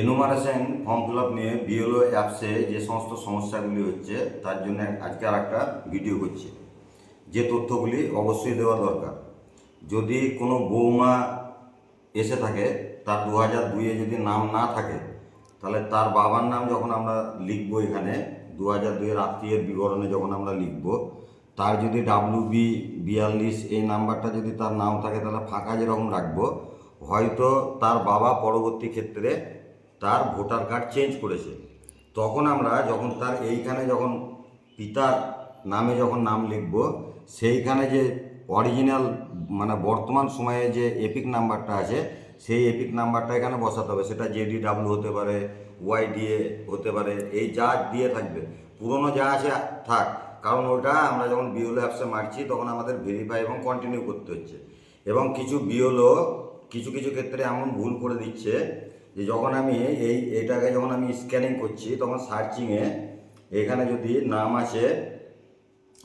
Enumeration form fill up নিয়ে BLO অ্যাপসে যে সমস্ত সমস্যাগুলি হচ্ছে, তার জন্য আজকে আর একটা ভিডিও করছি। যে তথ্যগুলি অবশ্যই দেওয়া দরকার। যদি কোনো বৌমা এসে থাকে, তার দু হাজার দুইয়ে যদি নাম না থাকে, তাহলে তার বাবার নাম যখন আমরা লিখব এখানে দু হাজার দুইয়ের আত্মীয়ের বিবরণে যখন আমরা লিখব, তার যদি ডাব্লু বি বিয়াল্লিশ, এই নাম্বারটা যদি তার নাম থাকে, তাহলে ফাঁকা যেরকম রাখব, হয়তো তার বাবা পরবর্তী ক্ষেত্রে তার ভোটার কার্ড চেঞ্জ করেছে। তখন আমরা যখন তার এইখানে যখন পিতার নামে যখন নাম লিখব, সেইখানে যে অরিজিনাল মানে বর্তমান সময়ে যে এপিক নাম্বারটা আছে, সেই এপিক নাম্বারটা এখানে বসাতে হবে। সেটা জেডি ডাব্লু হতে পারে ওয়াই ডিএ হতে পারে, এই যা দিয়ে থাকবে। পুরনো যা আছে, থাক। কারণ ওটা আমরা যখন বিওলো অ্যাপসে মারছি, তখন আমাদের ভেরিফাই এবং কন্টিনিউ করতে হচ্ছে। এবং কিছু বিওলো কিছু কিছু ক্ষেত্রে এমন ভুল করে দিচ্ছে যে যখন আমি এই, এটাকে যখন আমি স্ক্যানিং করছি, তখন সার্চিংয়ে এখানে যদি নাম আছে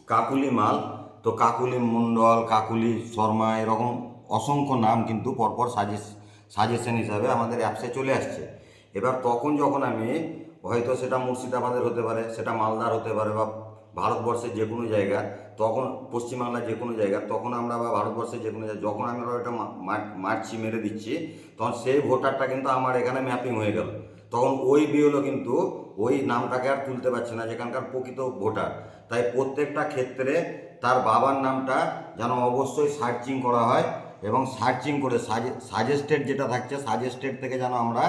কাকুলি মাল, তো কাকুলি মণ্ডল, কাকুলি শর্মা এরকম অসংখ্য নাম কিন্তু পরপর সাজেস সাজেশন হিসাবে আমাদের অ্যাপসে চলে আসছে। এবার তখন যখন আমি, হয়তো সেটা মুর্শিদাবাদের হতে পারে, সেটা মালদার হতে পারে বা ভারতবর্ষের যে কোনো জায়গা, তখন পশ্চিমবাংলার যে কোনো জায়গা, তখন আমরা বা ভারতবর্ষের যে কোনো জায়গা, যখন আমি ওটা মারছি, মেরে দিচ্ছি, তখন সেই ভোটারটা কিন্তু আমার এখানে ম্যাপিং হয়ে গেল। তখন ওই বিএলও কিন্তু ওই নামটাকে আর তুলতে পারছে না, যেখানকার প্রকৃত ভোটার। তাই প্রত্যেকটা ক্ষেত্রে তার বাবার নামটা যেন অবশ্যই সার্চিং করা হয় এবং সার্চিং করে সাজেস্টেড যেটা থাকছে সাজেস্টেড থেকে যেন আমরা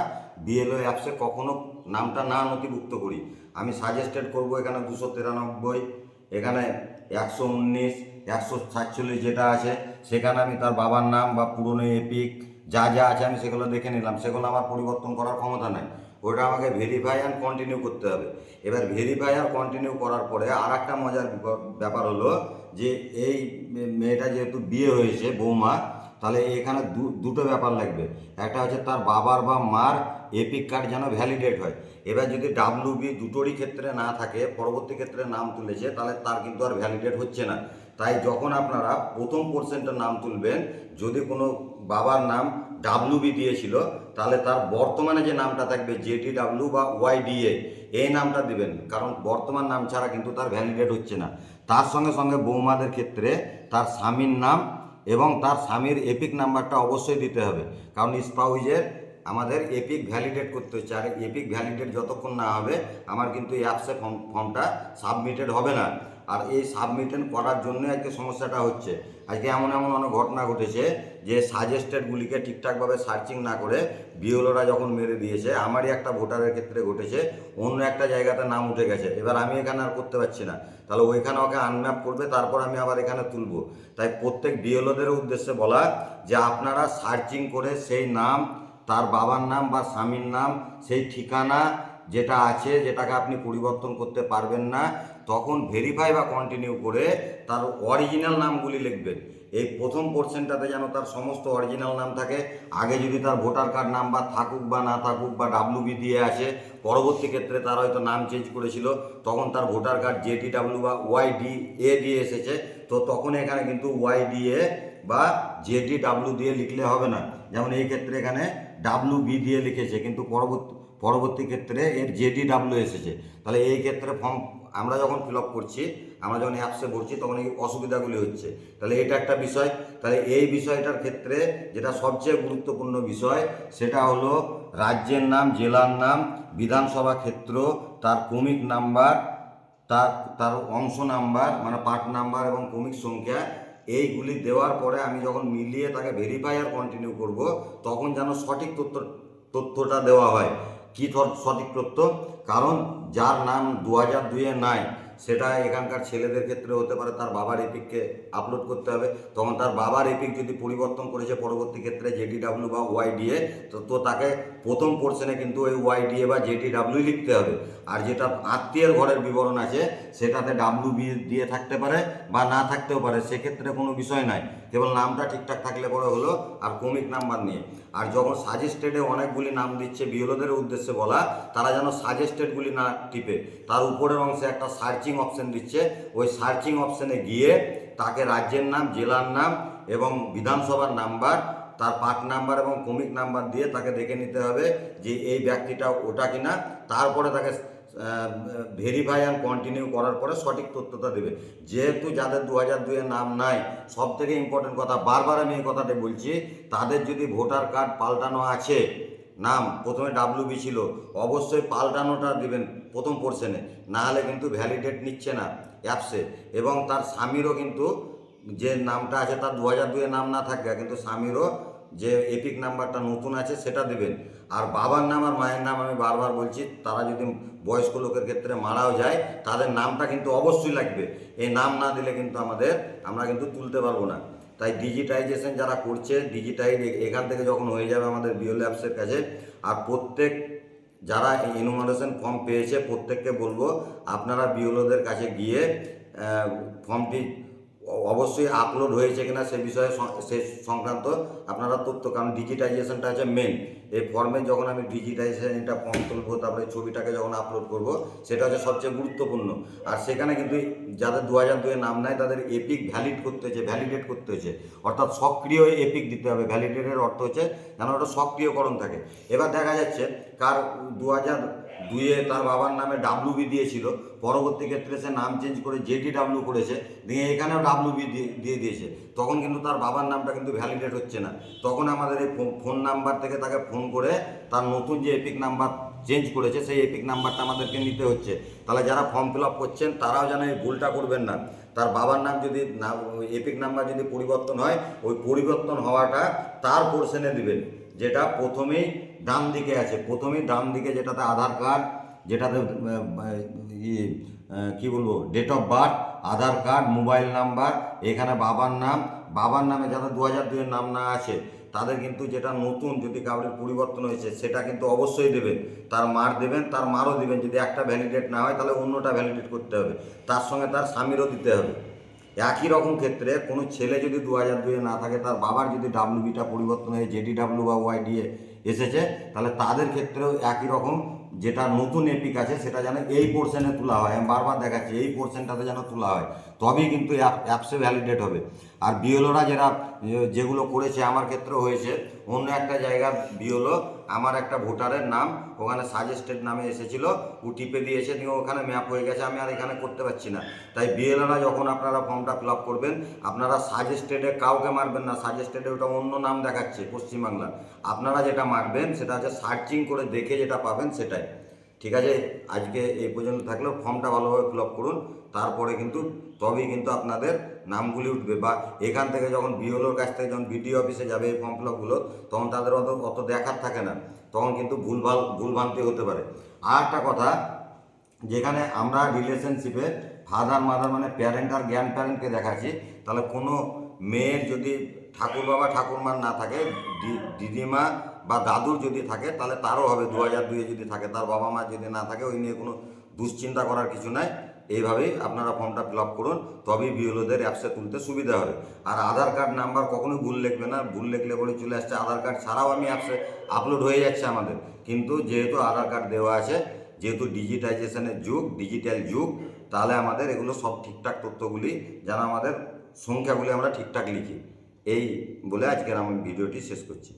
বিএলও অ্যাপসে কখনো নামটা না নথিভুক্ত করি। আমি সাজেস্টেড করব এখানে দুশো তিরানব্বই, এখানে একশো উনিশ, একশো সাতচল্লিশ যেটা আছে, সেখানে আমি তার বাবার নাম বা পুরনো এপিক যা যা আছে আমি সেগুলো দেখে নিলাম। সেগুলো আমার পরিবর্তন করার ক্ষমতা নেই। ওটা আমাকে ভেরিফাই অ্যান্ড কন্টিনিউ করতে হবে। এবার ভেরিফাই আর কন্টিনিউ করার পরে আর একটা মজার ব্যাপার হলো যে এই মেয়েটা যেহেতু বিয়ে হয়েছে, বৌমা তাহলে এখানে দুটো ব্যাপার লাগবে। একটা হচ্ছে তার বাবার বা মার এপিক কার্ড যেন ভ্যালিডেট হয়। এবার যদি ডাব্লু বি দুটোরই ক্ষেত্রে না থাকে, পরবর্তী ক্ষেত্রে নাম তুলেছে, তাহলে তার কিন্তু আর ভ্যালিডেট হচ্ছে না। তাই যখন আপনারা প্রথম পোর্সেন্টের নাম তুলবেন, যদি কোনো বাবার নাম ডাব্লু বি দিয়েছিল, তাহলে তার বর্তমানে যে নামটা থাকবে জেটি ডাব্লু বা ওয়াইডিএ এই নামটা দিবেন। কারণ বর্তমান নাম ছাড়া কিন্তু তার ভ্যালিডেট হচ্ছে না। তার সঙ্গে সঙ্গে বৌমাদের ক্ষেত্রে তার স্বামীর নাম এবং তার স্বামীর এপিক নাম্বারটা অবশ্যই দিতে হবে। কারণ স্পাউজের আমাদের এপিক ভ্যালিডেট করতে হচ্ছে। আর এপিক ভ্যালিডেট যতক্ষণ না হবে, আমার কিন্তু এই অ্যাপসে ফর্ম ফর্মটা সাবমিটেড হবে না। আর এই সাবমিটেড করার জন্য আজকে সমস্যাটা হচ্ছে। আজকে এমন এমন অনেক ঘটনা ঘটেছে যে সাজেস্টেডগুলিকে ঠিকঠাকভাবে সার্চিং না করে বিওলোরা যখন মেরে দিয়েছে, আমারই একটা ভোটারের ক্ষেত্রে ঘটেছে, অন্য একটা জায়গাতে নাম উঠে গেছে, এবার আমি এখানে আর করতে পারছি না। তাহলে ওইখানে ওকে আনম্যাপ করবে, তারপর আমি আবার এখানে তুলবো। তাই প্রত্যেক বিওলোদের উদ্দেশ্যে বলা যে আপনারা সার্চিং করে সেই নাম, তার বাবার নাম বা স্বামীর নাম, সেই ঠিকানা যেটা আছে, যেটাকে আপনি পরিবর্তন করতে পারবেন না, তখন ভেরিফাই বা কন্টিনিউ করে তার অরিজিনাল নামগুলি লিখবেন। এই প্রথম পোর্শনটাতে যেন তার সমস্ত অরিজিনাল নাম থাকে। আগে যদি তার ভোটার কার্ড নাম্বার থাকুক বা না থাকুক বা ডাব্লু বি দিয়ে আসে, পরবর্তী ক্ষেত্রে তার হয়তো নাম চেঞ্জ করেছিল, তখন তার ভোটার কার্ড জেটি ডাব্লু বা ওয়াই ডি এ দিয়ে এসেছে, তো তখন এখানে কিন্তু ওয়াই ডি এ বা জেটি ডাব্লু দিয়ে লিখলে হবে না। যেমন এই ক্ষেত্রে এখানে ডাব্লু বি দিয়ে লিখেছে, কিন্তু পরবর্তী পরবর্তী ক্ষেত্রে এর জেডি ডাব্লু এসেছে। তাহলে এই ক্ষেত্রে ফর্ম আমরা যখন ফিল আপ করছি, আমরা যখন অ্যাপসে ভরছি, তখন এই অসুবিধাগুলি হচ্ছে। তাহলে এটা একটা বিষয়। তাহলে এই বিষয়টার ক্ষেত্রে যেটা সবচেয়ে গুরুত্বপূর্ণ বিষয়, সেটা হলো রাজ্যের নাম, জেলার নাম, বিধানসভা ক্ষেত্র, তার ক্রমিক নাম্বার, তার তার অংশ নাম্বার মানে পার্ট নাম্বার এবং ক্রমিক সংখ্যা, এইগুলি দেওয়ার পরে আমি যখন মিলিয়ে তাকে ভেরিফাই আর কন্টিনিউ করব, তখন যেন সঠিক তথ্য, তথ্যটা দেওয়া হয়। কি সঠিক তথ্য? কারণ যার নাম দু হাজার দুইয়ে নাই, সেটা এখানকার ছেলেদের ক্ষেত্রে হতে পারে, তার বাবার এপিককে আপলোড করতে হবে। তখন তার বাবার এপিক যদি পরিবর্তন করেছে পরবর্তী ক্ষেত্রে জেডি ডাব্লিউ বা ওয়াইডিএ তো তো তাকে প্রথম পোর্শনে কিন্তু ওই ওয়াইডিএ বা জেডি ডাব্লিউ লিখতে হবে। আর যেটা আত্মীয়ের ঘরের বিবরণ আছে, সেটাতে ডাব্লিউ বি দিয়ে থাকতে পারে বা না থাকতেও পারে, সেক্ষেত্রে কোনো বিষয় নাই। কেবল নামটা ঠিকঠাক থাকলে পরে হলো, আর ক্রমিক নাম্বার নিয়ে। আর যখন সাজেস্টেডে অনেকগুলি নাম দিচ্ছে বিএলওদের উদ্দেশ্যে বলা, তারা যেন সাজেস্টেডগুলি না টিপে। তার উপরের অংশে একটা সার্চিং অপশন দিচ্ছে। ওই সার্চিং অপশনে গিয়ে তাকে রাজ্যের নাম, জেলার নাম এবং বিধানসভার নাম্বার, তার পার্ট নাম্বার এবং কমিক নাম্বার দিয়ে তাকে দেখে নিতে হবে যে এই ব্যক্তিটা ওটা কিনা। তারপরে তাকে ভেরিফাই অ্যান্ড কন্টিনিউ করার পরে সঠিক তথ্যটা দেবে। যেহেতু যাদের দু হাজার দুইয়ের নাম নাই সব থেকে ইম্পর্টেন্ট কথা, বারবার আমি এই কথাটা বলছি, তাদের যদি ভোটার কার্ড পাল্টানো আছে, নাম প্রথমে ডাব্লিউবি ছিল, অবশ্যই পাল্টানোটা দিবেন প্রথম পোর্শনে না হলে কিন্তু ভ্যালিডেট নিচ্ছে না অ্যাপসে এবং তার স্বামীরও কিন্তু যে নামটা আছে, তার দু হাজার দুইয়ের নাম না থাকে কিন্তু স্বামীরও যে এপিক নাম্বারটা নতুন আছে সেটা দেবেন। আর বাবার নাম আর মায়ের নাম আমি বারবার বলছি, তারা যদি বয়স্ক লোকের ক্ষেত্রে মারাও যায়, তাদের নামটা কিন্তু অবশ্যই লাগবে। এই নাম না দিলে কিন্তু আমাদের, আমরা কিন্তু তুলতে পারব না। তাই ডিজিটাইজেশন যারা করছে ডিজিটাইজ এখান থেকে যখন হয়ে যাবে আমাদের বিওল অ্যাপসের কাছে। আর প্রত্যেক যারা ইনোমারেশন ফর্ম পেয়েছে, প্রত্যেককে বলব, আপনারা বিওলোদের কাছে গিয়ে ফর্মটি অবশ্যই আপলোড হয়েছে কিনা সে বিষয়ে সে সংক্রান্ত আপনারা তথ্য কারণ ডিজিটাইজেশনটা হচ্ছে মেন এই ফর্মে যখন আমি ডিজিটাইজেশন এটা ফর্ম তুলবো, তারপরে ছবিটাকে যখন আপলোড করব, সেটা হচ্ছে সবচেয়ে গুরুত্বপূর্ণ। আর সেখানে কিন্তু যাদের দু হাজার দুয়ে নাম নেয় তাদের এপিক ভ্যালিড করতে হচ্ছে ভ্যালিডেট করতে হচ্ছে অর্থাৎ সক্রিয় এপিক দিতে হবে। ভ্যালিডেটের অর্থ হচ্ছে যেন ওটা সক্রিয়করণ থাকে। এবার দেখা যাচ্ছে, কার দু হাজার দুইয়ে তার বাবার নামে ডাব্লু বি দিয়েছিল, পরবর্তী ক্ষেত্রে সে নাম চেঞ্জ করে জেডি ডাব্লু করেছে, দিয়ে এখানেও ডাব্লু বি দিয়ে দিয়েছে। তখন কিন্তু তার বাবার নামটা কিন্তু ভ্যালিডেট হচ্ছে না। তখন আমাদের এই ফোন নাম্বার থেকে তাকে ফোন করে তার নতুন যে এপিক নাম্বার চেঞ্জ করেছে, সেই এপিক নাম্বারটা আমাদেরকে নিতে হচ্ছে। তাহলে যারা ফর্ম ফিল আপ করছেন, তারাও যেন এই ভুলটা করবেন না। তার বাবার নাম যদি এপিক নাম্বার যদি পরিবর্তন হয়, ওই পরিবর্তন হওয়াটা তার পোর্শনে দিবেন। যেটা প্রথমেই ডান দিকে আছে। প্রথমেই ডান দিকে যেটাতে আধার কার্ড, যেটাতে কি বলব date of birth Aadhaar card mobile number এখানে বাবার নাম। বাবার নামে যাতে দু হাজার দুইয়ের নাম না আছে তাদের কিন্তু যেটা নতুন যদি কাউরির পরিবর্তন হয়েছে, সেটা কিন্তু অবশ্যই দেবেন। তার মার দেবেন, তার মারও দেবেন। যদি একটা ভ্যালিডেট না হয়, তাহলে অন্যটা ভ্যালিডেট করতে হবে। তার সঙ্গে তার স্বামীরও দিতে হবে। একই রকম ক্ষেত্রে কোনো ছেলে যদি দু হাজার দুয়ে না থাকে, তার বাবার যদি ডাব্লিউবিটা পরিবর্তন হয়ে জেডি ডাব্লিউ বা ওয়াই ডিএ এসেছে, তাহলে তাদের ক্ষেত্রেও একই রকম যেটা নতুন এপিক আছে, সেটা যেন এই পোর্শনে তোলা হয়। আমি বারবার দেখাচ্ছি, এই পোর্শনটাতে যেন তোলা হয়। তবেই কিন্তু অ্যাপসে ভ্যালিডেট হবে। আর বিওলোরা যারা, যেগুলো করেছে, আমার ক্ষেত্রেও হয়েছে। অন্য একটা জায়গার বিওলো আমার একটা ভোটারের নাম ওখানে সাজেস্টেড নামে এসেছিল, ও টিপে দিয়েছে দিয়ে ওখানে ম্যাপ হয়ে গেছে, আমি আর এখানে করতে পারছি না। তাই বিএলওরা যখন আপনারা ফর্মটা ফিল আপ করবেন, আপনারা সাজেস্টেডে কাউকে মারবেন না সাজেস্টেডে ওটা অন্য নাম দেখাচ্ছে পশ্চিমবাংলার। আপনারা যেটা মারবেন, সেটা হচ্ছে সার্চিং করে দেখে যেটা পাবেন সেটাই। ঠিক আছে? আজকে এই পর্যন্ত থাকলেও ফর্মটা ভালোভাবে ফিল আপ করুন, তারপরে কিন্তু তবেই কিন্তু আপনাদের নামগুলি উঠবে বা এখান থেকে যখন বিওলোর কাছ থেকে যখন বিডিও অফিসে যাবে এই ফর্ম ফিল আপগুলো তখন তাদের অত অত দেখার থাকে না। তখন কিন্তু ভুলভাল, ভুলভ্রান্তি হতে পারে। আর একটা কথা, যেখানে আমরা রিলেশনশিপে ফাদার মাদার মানে প্যারেন্ট আর গ্র্যান্ড প্যারেন্টকে দেখাচ্ছি, তাহলে কোনো মেয়ের যদি ঠাকুর বাবা ঠাকুরমার না থাকে দিদিমা বা দাদুর যদি থাকে, তাহলে তারও হবে। দু হাজার দুয়ে যদি থাকে, তার বাবা মা যদি না থাকে, ওই নিয়ে কোনো দুশ্চিন্তা করার কিছু নাই। এইভাবেই আপনারা ফর্মটা ফিল আপ করুন, তবেই বিওলোদের অ্যাপসে তুলতে সুবিধা হবে। আর আধার কার্ড নাম্বার কখনোই ভুল লিখবে না, ভুল লিখলে বলে চলে আসছে আধার কার্ড ছাড়াও আমি অ্যাপসে আপলোড হয়ে যাচ্ছে আমাদের। কিন্তু যেহেতু আধার কার্ড দেওয়া আছে, যেহেতু ডিজিটাইজেশনের যুগ ডিজিটাল যুগ, তাহলে আমাদের এগুলো সব ঠিকঠাক তথ্যগুলি যেন আমাদের সংখ্যাগুলি আমরা ঠিকঠাক লিখি। এই বলে আজকের আমি ভিডিওটি শেষ করছি।